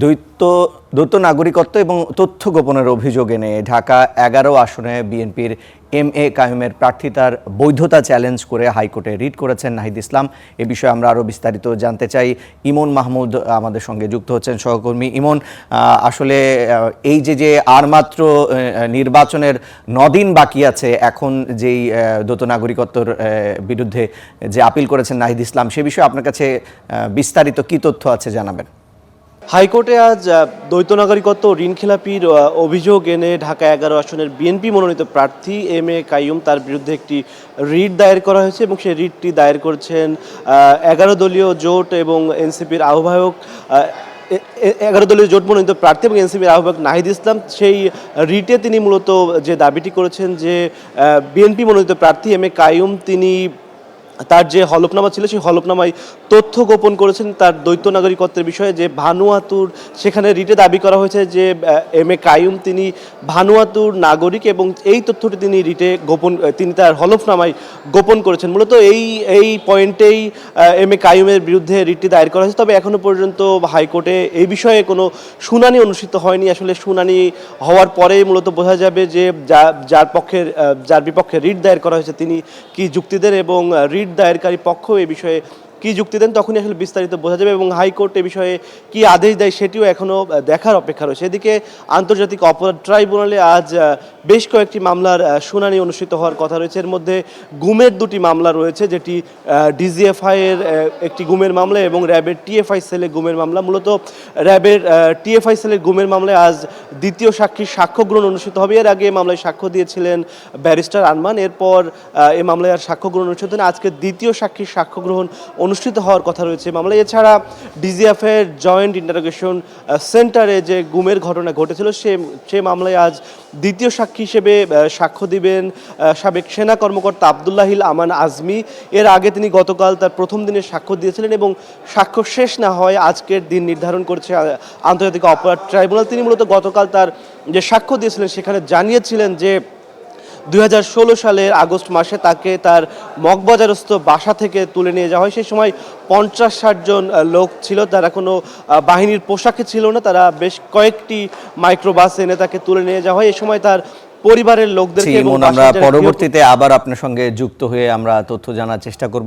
দ্বৈত দ্বৈত নাগরিকত্ব এবং তথ্য গোপনের অভিযোগ এনে ঢাকা এগারো আসনে বিএনপির এম এ কায়ুমের প্রার্থিতার বৈধতা চ্যালেঞ্জ করে হাইকোর্টে রিট করেছেন নাহিদ ইসলাম। এ বিষয়ে আমরা আরও বিস্তারিত জানতে চাই। ইমন মাহমুদ আমাদের সঙ্গে যুক্ত হচ্ছেন সহকর্মী। ইমন আসলে এই যে যে আর মাত্র নির্বাচনের নদিন বাকি আছে, এখন যেই দ্বৈত নাগরিকত্বর বিরুদ্ধে যে আপিল করেছেন নাহিদ ইসলাম, সে বিষয়ে আপনার কাছে বিস্তারিত কি তথ্য আছে জানাবেন? হাইকোর্টে আজ দ্বৈত নাগরিকত্ব ঋণ খেলাপির অভিযোগ এনে ঢাকা এগারো আসনের বিএনপি মনোনীত প্রার্থী এম এ কাইয়ুম তার বিরুদ্ধে একটি রিট দায়ের করা হয়েছে এবং সেই রিটটি দায়ের করেছেন এগারো দলীয় জোট এবং এনসিপির আহ্বায়ক এগারো দলীয় জোট মনোনীত প্রার্থী এবং এনসিপির আহ্বায়ক নাহিদ ইসলাম। সেই রিটে তিনি মূলত যে দাবিটি করেছেন যে বিএনপি মনোনীত প্রার্থী এম এ কাইয়ুম, তিনি তার যে হলফনামা ছিল সেই হলফনামায় তথ্য গোপন করেছেন তার দ্বৈত নাগরিকত্বের বিষয়ে যে ভানুয়াতুর সেখানে রিটে দাবি করা হয়েছে যে এম এ কায়ুম তিনি ভানুয়াতুর নাগরিক এবং এই তথ্যটি তিনি রিটে গোপন তিনি তার হলফনামায় গোপন করেছেন। মূলত এই এই পয়েন্টেই এম এ কায়ুমের বিরুদ্ধে রিটটি দায়ের করা হয়েছে। তবে এখনও পর্যন্ত হাইকোর্টে এই বিষয়ে কোনো শুনানি অনুষ্ঠিত হয়নি। আসলে শুনানি হওয়ার পরেই মূলত বোঝা যাবে যে যার পক্ষের আহ, যার বিপক্ষে রিট দায়ের করা হয়েছে তিনি কি যুক্তিদের এবং রিট দায়েরকারী পক্ষ এ বিষয়ে কি যুক্তি দেন, তখনই আসলে বিস্তারিত বোঝা যাবে এবং হাইকোর্ট এ বিষয়ে কি আদেশ দেয় সেটিও এখনও দেখার অপেক্ষা রয়েছে। এদিকে আন্তর্জাতিক অপরাধ ট্রাইব্যুনালে আজ বেশ কয়েকটি মামলার শুনানি অনুষ্ঠিত হওয়ার কথা রয়েছে। এর মধ্যে গুমের দুটি মামলা রয়েছে, যেটি ডিজিএফআই এর একটি গুমের মামলা এবং র্যাবের টিএফআই সেলে গুমের মামলা। মূলত র্যাবের টিএফআই সেলের গুমের মামলায় আজ দ্বিতীয় সাক্ষীর সাক্ষ্য গ্রহণ অনুষ্ঠিত হবে। এর আগে মামলায় সাক্ষ্য দিয়েছিলেন ব্যারিস্টার আনমান। এরপর এ মামলায় আর সাক্ষ্য গ্রহণ অনুষ্ঠিত। আজকে দ্বিতীয় সাক্ষীর সাক্ষ্য গ্রহণ অনুষ্ঠিত হওয়ার কথা রয়েছে এই মামলায়। এছাড়া ডিজিএফ এর জয়েন্ট ইন্টারোগেশন সেন্টারে যে গুমের ঘটনা ঘটেছিল, সে সে মামলায় আজ দ্বিতীয় সাক্ষী হিসেবে সাক্ষ্য দিবেন সাবেক সেনা কর্মকর্তা আবদুল্লাহিল আমান আজমি। এর আগে তিনি গতকাল তার প্রথম দিনে সাক্ষ্য দিয়েছিলেন এবং সাক্ষ্য শেষ না হয় আজকের দিন নির্ধারণ করছে আন্তর্জাতিক অপরাধ ট্রাইব্যুনাল। তিনি মূলত গতকাল তার যে সাক্ষ্য দিয়েছিলেন, সেখানে জানিয়েছিলেন যে দুই হাজার ষোলো সালের আগস্ট মাসে তাকে তার মগবাজারস্থ বাসা থেকে তুলে নিয়ে যাওয়া হয়। সেই সময় পঞ্চাশ ষাটজন লোক ছিল। তারা কোনো বাহিনীর পোশাকে ছিল না। তারা বেশ কয়েকটি মাইক্রোবাস এনে তাকে তুলে নিয়ে যাওয়া হয়। এই সময় তার পরিবারের লোকদের আমরা পরবর্তীতে আবার আপনার সঙ্গে যুক্ত হয়ে আমরা তথ্য জানার চেষ্টা করব।